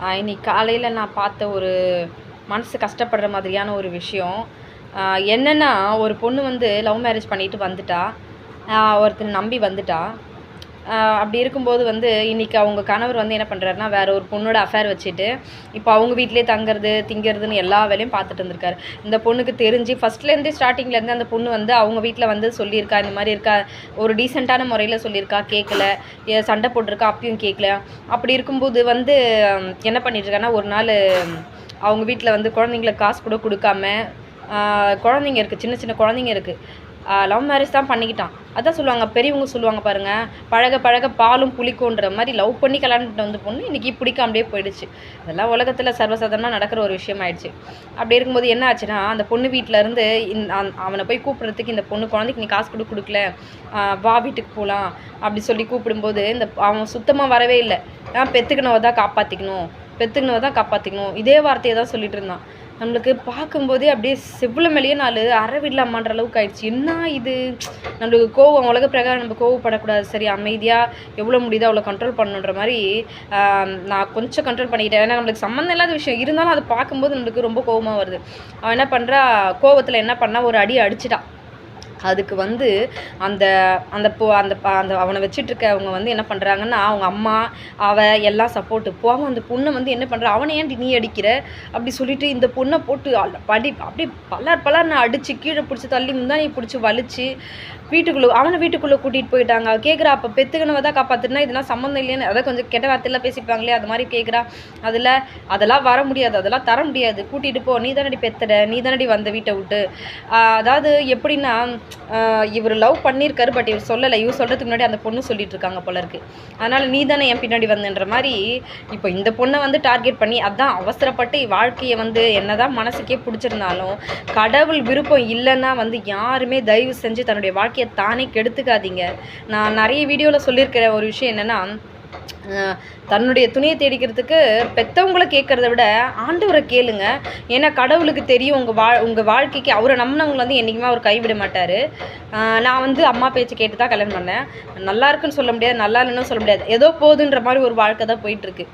இன்னைக்கு காலையில் நான் பார்த்த ஒரு மனசு கஷ்டப்படுற மாதிரியான ஒரு விஷயம். என்னென்னா ஒரு பொண்ணு வந்து லவ் மேரேஜ் பண்ணிட்டு வந்துட்டா. ஒருத்தர் ஒருத்தனை நம்பி வந்துட்டா. அப்படி இருக்கும்போது வந்து இன்னைக்கு அவங்க கணவர் வந்து என்ன பண்ணுறாருன்னா வேற ஒரு பொண்ணோட அஃபேர் வச்சுட்டு இப்போ அவங்க வீட்டிலே தங்குறது திங்கிறதுன்னு எல்லா வேலையும் பார்த்துட்டு இருந்திருக்காரு இந்த பொண்ணுக்கு தெரிஞ்சு ஃபர்ஸ்ட்லேருந்தே ஸ்டார்டிங்லேருந்து அந்த பொண்ணு வந்து அவங்க வீட்டில் வந்து சொல்லியிருக்கா இந்த மாதிரி இருக்கா ஒரு டீசெண்டான முறையில் சொல்லியிருக்கா கேட்கல ஏ, சண்டை போட்டிருக்கா அப்பயும் கேட்கல அப்படி இருக்கும்போது வந்து என்ன பண்ணிட்டுருக்கான்னா ஒரு நாள் அவங்க வீட்டில் வந்து குழந்தைங்களுக்கு காசு கூட கொடுக்காம குழந்தைங்க இருக்குது சின்ன சின்ன குழந்தைங்க இருக்குது லவ் மேரேஜ் தான் பண்ணிக்கிட்டான். அதான் சொல்லுவாங்க பெரியவங்க சொல்லுவாங்க பாருங்கள் பழக பழக பாலும் புளிக்குன்ற மாதிரி லவ் பண்ணி கல்யாணம் வந்து பொண்ணு இன்றைக்கி பிடிக்க அப்படியே போயிடுச்சு. அதெல்லாம் உலகத்தில் சர்வசாதாரணமாக நடக்கிற ஒரு விஷயம் ஆயிடுச்சு அப்படி இருக்கும்போது என்ன ஆச்சுன்னா அந்த பொண்ணு வீட்டில் இருந்து இந்த அவனை போய் கூப்பிட்றதுக்கு இந்த பொண்ணு குழந்தைக்கு நீ காசு கொடு கொடுக்கல வா வீட்டுக்கு போகலாம் அப்படி சொல்லி கூப்பிடும்போது இந்த அவன் சுத்தமாக வரவே இல்லை. நான் பெற்றுக்கணவ தான் காப்பாற்றிக்கணும் பெற்றுக்கணவ தான் காப்பாற்றிக்கணும் இதே வார்த்தையை தான் சொல்லிட்டு இருந்தான். நம்மளுக்கு பார்க்கும்போதே அப்படியே செவ்வளோ மேலேயே நாலு அறவிடலாமான்ற அளவுக்கு ஆயிடுச்சு. என்ன இது? நம்மளுக்கு கோவம் உலக பிரகாரம் நம்ம கோவப்படக்கூடாது. சரி அமைதியாக எவ்வளோ முடியுதோ அவ்வளோ கண்ட்ரோல் பண்ணணுன்ற மாதிரி நான் கொஞ்சம் கண்ட்ரோல் பண்ணிக்கிட்டேன் ஏன்னா நம்மளுக்கு சம்மந்தம் இல்லாத விஷயம். இருந்தாலும் அதை பார்க்கும்போது நம்மளுக்கு ரொம்ப கோவமாக வருது. அவன் என்ன பண்ணுறா கோவத்தில் என்ன பண்ணா? ஒரு அடி அடிச்சிட்டான் அதுக்கு வந்து அந்த அந்த பொ அந்த ப- அந்த அவனை வச்சிட்டு இருக்கவங்க வந்து என்ன பண்ணுறாங்கன்னா அவங்க அம்மா அவ எல்லாம் சப்போர்ட்டு போக அந்த பொண்ணை வந்து என்ன பண்ணுற அவனை ஏன் நீ அடிக்கிற? அப்படி சொல்லிட்டு இந்த பொண்ணை போட்டு படி அப்படியே பலர் பலர் நான் அடித்து கீழே பிடிச்சி தள்ளி முந்தானி பிடிச்சி வலிச்சு வீட்டுக்குள்ளே அவனை வீட்டுக்குள்ளே கூட்டிகிட்டு போயிட்டாங்க. கேட்குறா அப்போ பெத்துக்கனவ தான் காப்பாற்றுனா இதெல்லாம் சம்மந்தம் இல்லைன்னு அதான் கொஞ்சம் கெட்ட வார்த்தையில் பேசிப்பாங்களே அது மாதிரி கேட்குறா அதில் அதெல்லாம் வர முடியாது அதெல்லாம் தர முடியாது. கூட்டிகிட்டு போ நீ தானடி பெத்தட நீ தானடி வந்த வீட்டை விட்டு. அதாவது எப்படின்னா இவர் லவ் பண்ணியிருக்காரு பட் இவர் சொல்லலை. இவர் சொல்கிறதுக்கு முன்னாடி அந்த பொண்ணு சொல்லிட்டு இருக்காங்க போல இருக்கு. அதனால் நீ தானே என் பின்னாடி வந்தன்ற மாதிரி இப்போ இந்த பொண்ணை வந்து டார்கெட் பண்ணி அதான் அவசரப்பட்டு வாழ்க்கையை வந்து என்னதான் மனசுக்கே பிடிச்சிருந்தாலும் கடவுள் விருப்பம் இல்லைன்னா வந்து யாருமே தயவு செஞ்சு தன்னுடைய வாழ்க்கை வாழ்க்கையை தானே கெடுத்துக்காதீங்க. நான் நிறைய வீடியோவில் சொல்லியிருக்கிற ஒரு விஷயம் என்னென்னா தன்னுடைய துணியை தேடிக்கிறதுக்கு பெற்றவங்களை கேட்குறத விட ஆண்டவரை கேளுங்க. ஏன்னா கடவுளுக்கு தெரியும் உங்கள் வா உங்கள் வாழ்க்கைக்கு அவரை நம்பினவங்களை வந்து என்றைக்குமே அவர் கைவிட மாட்டார். நான் வந்து அம்மா பேச்சு கேட்டு தான் கல்யாணம் பண்ணேன். நல்லா இருக்குன்னு சொல்ல முடியாது நல்லா இல்லைன்னு சொல்ல முடியாது. ஏதோ போதுன்ற மாதிரி ஒரு வாழ்க்கை தான் போயிட்டுருக்கு.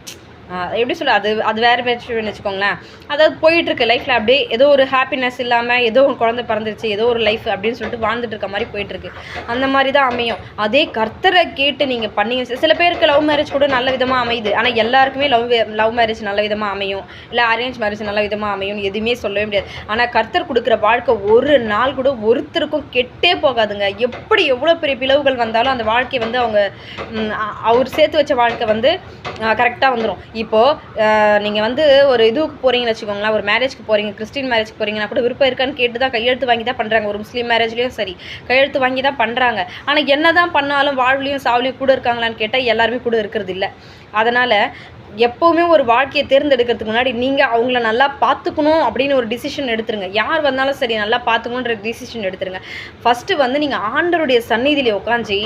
எப்படி சொல்ல அது அது வேறு விஷயம்னு வச்சுக்கோங்களேன். அதாவது போயிட்டுருக்கு லைஃப்பில் அப்படியே ஏதோ ஒரு ஹாப்பினஸ் இல்லாமல் ஏதோ ஒரு குழந்தை பிறந்துருச்சு ஏதோ ஒரு லைஃப் அப்படின்னு சொல்லிட்டு வாழ்ந்துட்டு இருக்க மாதிரி போயிட்டுருக்கு. அந்த மாதிரி தான் அமையும். அதே கர்த்தரை கேட்டு நீங்கள் பண்ணீங்க. சில- சில பேருக்கு லவ் மேரேஜ் கூட நல்ல விதமாக அமையுது. ஆனால் எல்லாருக்குமே லவ் லவ் மேரேஜ் நல்ல விதமாக அமையும். இல்லை அரேஞ்ச் மேரேஜ் நல்ல விதமாக அமையும் எதுவுமே சொல்லவே முடியாது. ஆனால் கர்த்தர் கொடுக்குற வாழ்க்கை ஒரு நாள் கூட ஒருத்தருக்கும் கெட்டே போகாதுங்க. எப்படி எவ்வளோ பெரிய பிளவுகள் வந்தாலும் அந்த வாழ்க்கை வந்து அவங்க அவர் சேர்த்து வச்ச வாழ்க்கை வந்து கரெக்டாக வந்துடும் இப்போது நீங்கள் வந்து ஒரு இதுக்கு போகிறீங்கன்னு வச்சுக்கோங்களேன் ஒரு மேரேஜ்க்கு போகிறீங்க கிறிஸ்டின் மேரேஜ்க்கு போகிறீங்கன்னா கூட விருப்பம் இருக்கான்னு கேட்டு தான் கையெழுத்து வாங்கி தான் பண்ணுறாங்க ஒரு முஸ்லீம் மேரேஜ்லேயும் சரி கையெழுத்து வாங்கி தான் பண்ணுறாங்க ஆனால் என்ன தான் பண்ணாலும் வாழ்வுலையும் சாவுலையும் கூட இருக்காங்களான்னு கேட்டால் எல்லாருமே கூட இருக்கிறது இல்லை. அதனால் எப்போவுமே ஒரு வாழ்க்கையை தேர்ந்தெடுக்கிறதுக்கு முன்னாடி நீங்கள் அவங்கள நல்லா பார்த்துக்கணும் அப்படின்னு ஒரு டிசிஷன் எடுத்துருங்க. யார் வந்தாலும் சரி நல்லா பார்த்துக்கணுன்ற டிசிஷன் எடுத்துருங்க. ஃபஸ்ட்டு வந்து நீங்கள் ஆண்டருடைய சந்நிதியில் உட்காந்து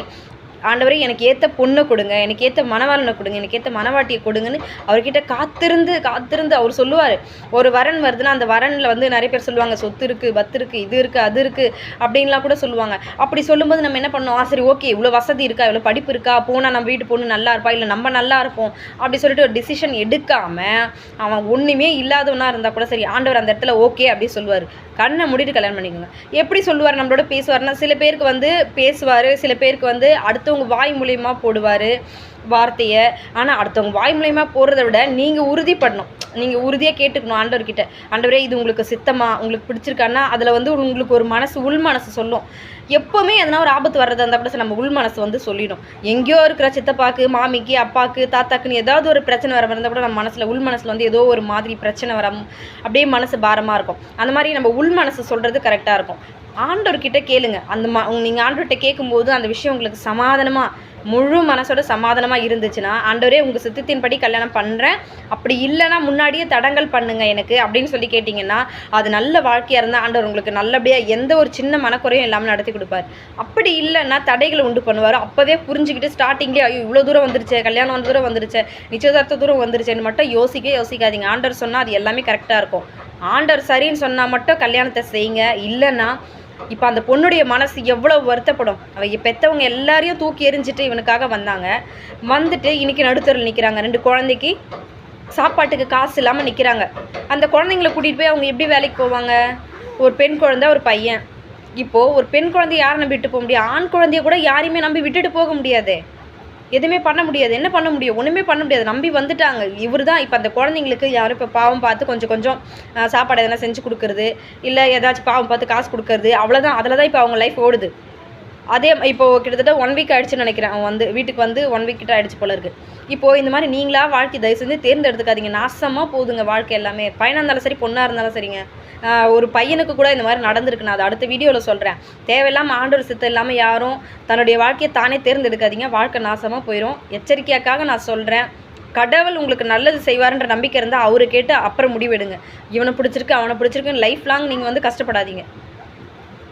ஆண்டவரே எனக்கு ஏற்ற பொண்ணை கொடுங்க எனக்கு ஏற்ற மணவாளனை கொடுங்க எனக்கு ஏற்ற மணவாட்டியை கொடுங்கன்னு அவர்கிட்ட காத்திருந்து காத்திருந்து அவர் சொல்லுவார். ஒரு வரன் வருதுன்னா அந்த வரனில் வந்து நிறைய பேர் சொல்லுவாங்க சொத்து இருக்குது பத்து இருக்குது இது இருக்குது அது இருக்குது அப்படின்லாம் கூட சொல்லுவாங்க. அப்படி சொல்லும்போது நம்ம என்ன பண்ணோம் ஆ, சரி ஓகே இவ்வளோ வசதி இருக்கா? இவ்வளோ படிப்பு இருக்கா? போனால் நம்ம வீட்டு பொண்ணு நல்லா இருப்பா? இல்லை நம்ம நல்லா இருப்போம். அப்படி சொல்லிட்டு ஒரு டிசிஷன் எடுக்காமல் அவன் ஒன்றுமே இல்லாதவனாக இருந்தால் கூட சரி ஆண்டவர் அந்த இடத்துல ஓகே அப்படி சொல்லுவார். கண்ணை முடிட்டு கல்யாணம் பண்ணிக்கோங்க. எப்படி சொல்லுவார்? நம்மளோட பேசுவார்னா சில பேருக்கு வந்து பேசுவார் சில பேருக்கு வந்து அடுத்தவங்க வாய் மூலியமாக போடுவார் வார்த்தையை. ஆனால் அடுத்தவங்க வாய் மூலயமா போடுறத விட நீங்கள் உறுதிப்படணும். நீங்கள் உறுதியாக கேட்டுக்கணும் ஆண்டவர்கிட்ட. ஆண்டவரே இது உங்களுக்கு சித்தமாக உங்களுக்கு பிடிச்சிருக்கான்னா அதில் வந்து உங்களுக்கு ஒரு மனசு உள் மனசு சொல்லும். எப்போவுமே எதனா ஒரு ஆபத்து வர்றதா இருந்தால் கூட நம்ம உள் மனசு வந்து சொல்லிடும். எங்கேயோ இருக்கிற சித்தப்பாக்கு மாமிக்கு அப்பாக்கு தாத்தாக்குன்னு ஏதாவது ஒரு பிரச்சனை வர இருந்தால் கூட நம்ம மனசில் உள் மனசில் வந்து ஏதோ ஒரு மாதிரி பிரச்சனை வர அப்படியே மனசு பாரமாக இருக்கும். அந்த மாதிரி நம்ம உள் மனசு சொல்கிறது கரெக்டாக இருக்கும். ஆண்டவர்கிட்ட கேளுங்க. அந்த மா நீங்கள் ஆண்டவர்கிட்ட கேட்கும்போது அந்த விஷயம் உங்களுக்கு சமாதானமாக முழு மனசோட சமாதானமாக இருந்துச்சுன்னா ஆண்டவரே உங்கள் சித்தத்தின்படி கல்யாணம் பண்ணுறேன் அப்படி இல்லைன்னா முன்னாடியே தடங்கல் பண்ணுங்கள் எனக்கு அப்படின்னு சொல்லி கேட்டிங்கன்னா அது நல்ல வாழ்க்கையாக இருந்தால் ஆண்டவர் உங்களுக்கு நல்லபடியாக எந்த ஒரு சின்ன மனக்குறையும் இல்லாமல் நடத்தி கொடுப்பார். அப்படி இல்லைன்னா தடைகளை உண்டு பண்ணுவார். அப்போவே புரிஞ்சுக்கிட்டு ஸ்டார்டிங்கே ஐயோ இவ்வளோ தூரம் வந்துருச்சு கல்யாணம் வந்து தூரம் வந்துருச்சு நிச்சயதார்த்த தூரம் வந்துருச்சுன்னு மட்டும் யோசிக்க யோசிக்காதீங்க. ஆண்டவர் சொன்னால் அது எல்லாமே கரெக்டாக இருக்கும். ஆண்டவர் சரின்னு சொன்னால் மட்டும் கல்யாணத்தை செய்யுங்க. இல்லைன்னா இப்போ அந்த பொண்ணுடைய மனசு எவ்வளோ வருத்தப்படும். அவங்க பெற்றவங்க எல்லாரையும் தூக்கி எறிஞ்சிட்டு இவனுக்காக வந்தாங்க. வந்துட்டு இன்னைக்கு நடுத்தரில் நிற்கிறாங்க ரெண்டு குழந்தைக்கு சாப்பாட்டுக்கு காசு இல்லாமல் நிற்கிறாங்க அந்த குழந்தைங்கள கூட்டிகிட்டு போய் அவங்க எப்படி வேலைக்கு போவாங்க? ஒரு பெண் குழந்தை ஒரு பையன். இப்போது ஒரு பெண் குழந்தைய யாரை நம்பி விட்டு போக முடியும்? ஆண் குழந்தைய கூட யாரையுமே நம்பி விட்டுட்டு போக முடியாது. எதுவுமே பண்ண முடியாது. என்ன பண்ண முடியும்? ஒன்றுமே பண்ண முடியாது. நம்பி வந்துட்டாங்க. இவர் தான் இப்போ அந்த குழந்தைங்களுக்கு யாரும் இப்போ பாவம் பார்த்து கொஞ்சம் கொஞ்சம் சாப்பாடு எதனா செஞ்சு கொடுக்குறது இல்லை ஏதாச்சும் பாவம் பார்த்து காசு கொடுக்கறது அவ்வளோதான் அதில் தான் இப்போ அவங்க லைஃப் ஓடுது. அதே இப்போ கிட்டத்தட்ட ஒன் வீக் ஆயிடுச்சுன்னு நினைக்கிறேன். அவன் வந்து வீட்டுக்கு வந்து ஒன் வீக் கிட்ட ஆயிடுச்சு போல இருக்கு. இப்போ இந்த மாதிரி நீங்களா வாழ்க்கை தயவு செஞ்சு தேர்ந்தெடுத்துக்காதீங்க. நாசமாக போகுதுங்க வாழ்க்கை எல்லாமே. பையனாக இருந்தாலும் சரி பொண்ணாக இருந்தாலும் சரிங்க. ஒரு பையனுக்கு கூட இந்த மாதிரி நடந்திருக்கு. நான் அதை அடுத்த வீடியோவில் சொல்கிறேன் தேவையில்லாமல் ஆண்டவர் சித்தம் இல்லாமல் யாரும் தன்னுடைய வாழ்க்கையை தானே தேர்ந்தெடுக்காதீங்க. வாழ்க்கை நாசமாக போயிடும் எச்சரிக்கையாக்காக நான் சொல்கிறேன் கடவுள் உங்களுக்கு நல்லது செய்வாருன்ற நம்பிக்கை இருந்தால் அவரை கேட்டு அப்புறம் முடிவெடுங்க. இவனை பிடிச்சிருக்கு அவனை பிடிச்சிருக்குன்னு லைஃப் லாங் நீங்கள் வந்து கஷ்டப்படாதீங்க.